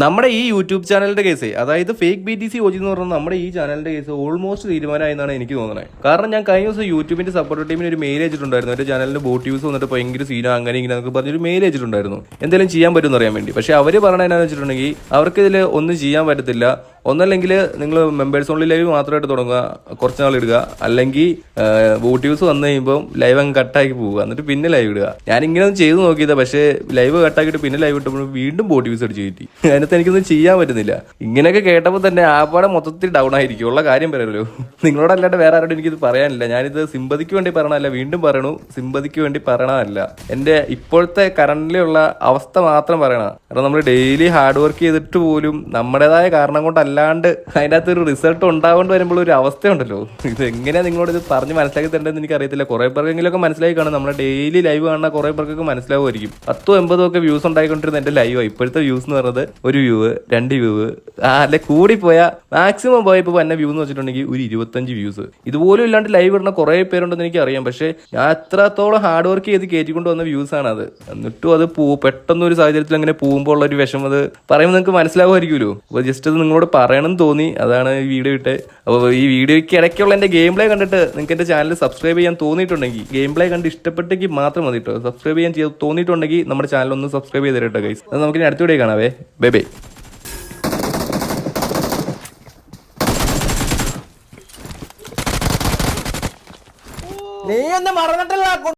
നമ്മുടെ ഈ യൂട്യൂബ് ചാനലിന്റെ കേസ് അതായത് fake B T C OG എന്ന് പറഞ്ഞ നമ്മുടെ ഈ ചാനലിന്റെ കേസ് ഓൾമോസ്റ്റ് തീരുമാനമായി എന്നാണ് എനിക്ക് തോന്നുന്നത്. കാരണം ഞാൻ കഴിഞ്ഞ ദിവസം യൂട്യൂബിന്റെ സപ്പോർട്ട് ടീമിന് ഒരു മെയിൽ അയച്ചിട്ടുണ്ടായിരുന്നു. എന്റെ ചാനലിന് ബോട്ട് യൂസ് വന്നിട്ട് ഭയങ്കര സീന അങ്ങനെ ഇങ്ങനെ എന്നൊക്കെ പറഞ്ഞൊരു മെയിൽ അയച്ചിട്ടുണ്ടായിരുന്നു. എന്തെങ്കിലും ചെയ്യാൻ പറ്റുമെന്ന് അറിയാൻ വേണ്ടി. പക്ഷെ അവർ എന്നാന്ന് വെച്ചിട്ടുണ്ടെങ്കിൽ അവർക്ക് ഇതിൽ ഒന്നും ചെയ്യാൻ പറ്റത്തില്ല. ഒന്നല്ലെങ്കിൽ നിങ്ങൾ മെമ്പേഴ്സ് ഓൺലി ലൈവ് മാത്രമായിട്ട് തുടങ്ങുക കുറച്ച് നാൾ ഇടുക. അല്ലെങ്കിൽ വോട്ടീവ്സ് വന്നു കഴിയുമ്പോൾ ലൈവ് അങ്ങ് കട്ടാക്കി പോവുക. എന്നിട്ട് പിന്നെ ലൈവ് ഇടുക. ഞാൻ ഇങ്ങനെ ഒന്ന് ചെയ്ത് നോക്കിയതാ. പക്ഷേ ലൈവ് കട്ടാക്കിയിട്ട് പിന്നെ ലൈവ് ഇട്ടപ്പോൾ വീണ്ടും ബോട്ട് യൂസ് അടിച്ച് കയറ്റി. അതിനകത്ത് എനിക്കൊന്നും ചെയ്യാൻ പറ്റുന്നില്ല. ഇങ്ങനെയൊക്കെ കേട്ടപ്പോൾ തന്നെ ആപ്പാടെ മൊത്തത്തിൽ ഡൗൺ ആയിരിക്കും. ഉള്ള കാര്യം പറയല്ലോ നിങ്ങളോടല്ലാണ്ട് വേറെ ആരോടും എനിക്കിത് പറയാനില്ല. ഞാനിത് സിമ്പതിക്ക് വേണ്ടി പറയണമല്ല വീണ്ടും പറയണു. സിമ്പതിക്ക് വേണ്ടി പറയണമല്ല എന്റെ ഇപ്പോഴത്തെ കറണ്ടിലുള്ള അവസ്ഥ മാത്രം പറയണം കാരണം നമ്മൾ ഡെയിലി ഹാർഡ് വർക്ക് ചെയ്തിട്ട് പോലും നമ്മുടേതായ കാരണം കൊണ്ടല്ലാണ്ട് അതിന്റെ അകത്ത് ഒരു റിസൾട്ട് ഉണ്ടാവേണ്ടി വരുമ്പോൾ ഒരു അവസ്ഥയുണ്ടല്ലോ. ഇത് എങ്ങനെയാണ് നിങ്ങളോട് ഇത് പറഞ്ഞ് മനസ്സിലാക്കി തരേണ്ടതെന്ന് എനിക്ക് അറിയത്തില്ല കുറെ പേർക്കെങ്കിലുമൊക്കെ മനസ്സിലാക്കി കാണും. നമ്മുടെ ഡെയിലി ലൈവ് കാണുന്ന കുറെ പേർക്കൊക്കെ മനസ്സിലാവുമായിരിക്കും. പത്തോ എൺപതോ ഒക്കെ വ്യൂസ് ഉണ്ടായിക്കൊണ്ടിരുന്ന എന്റെ ലൈവ് ഇപ്പോഴത്തെ വ്യൂസ് എന്ന് പറയുന്നത് ഒരു വ്യൂ രണ്ട് വ്യൂ ആ അല്ലെ കൂടി പോയാൽ മാക്സിമം പോയപ്പോൾ എന്നെ വ്യൂ എന്ന് വെച്ചിട്ടുണ്ടെങ്കിൽ ഒരു ഇരുപത്തഞ്ച് വ്യൂസ് ഇതുപോലും ഇല്ലാണ്ട് ലൈവ് ഇടുന്ന കുറെ പേരുണ്ടെന്ന് എനിക്ക് അറിയാം പക്ഷേ ഞാൻ എത്രത്തോളം ഹാർഡ് വർക്ക് ചെയ്ത് കയറ്റിക്കൊണ്ട് വന്ന വ്യൂസ് ആണ് അത്. എന്നിട്ടും അത് പോ പെട്ടെന്ന് ഒരു സാഹചര്യത്തിൽ അങ്ങനെ പോകുമ്പോൾ ഉള്ള ഒരു വിഷമം അത് പറയുമ്പോൾ നിങ്ങൾക്ക് മനസ്സിലാവുമായിരിക്കുമല്ലോ. അപ്പോൾ ജസ്റ്റ് അത് നിങ്ങളോട് പറയണം തോന്നി. അതാണ് ഈ വീഡിയോ ഇട്ട്. അപ്പോൾ ഈ വീഡിയോയ്ക്ക് ഇടയ്ക്കുള്ള എന്റെ ഗെയിം പ്ലേ കണ്ടിട്ട് നിങ്ങൾക്ക് എന്റെ ചാനൽ സബ്സ്ക്രൈബ് ചെയ്യാൻ തോന്നിയിട്ടുണ്ടെങ്കിൽ ഗെയിം പ്ലേ കണ്ട് ഇഷ്ടപ്പെട്ടെങ്കിൽ മാത്രം മതി കേട്ടോ സബ്സ്ക്രൈബ് ചെയ്യാൻ ചെയ്ത് തോന്നിയിട്ടുണ്ടെങ്കിൽ നമ്മുടെ ചാനൽ ഒന്ന് സബ്സ്ക്രൈബ് ചെയ്ത് തരട്ടോ ഗൈസ് അത് നമുക്ക് ഇനി അടുത്ത വീഡിയോ കാണാവേ. ബൈ ബൈ നീ ഒന്ന് മറന്നിട്ടല്ല.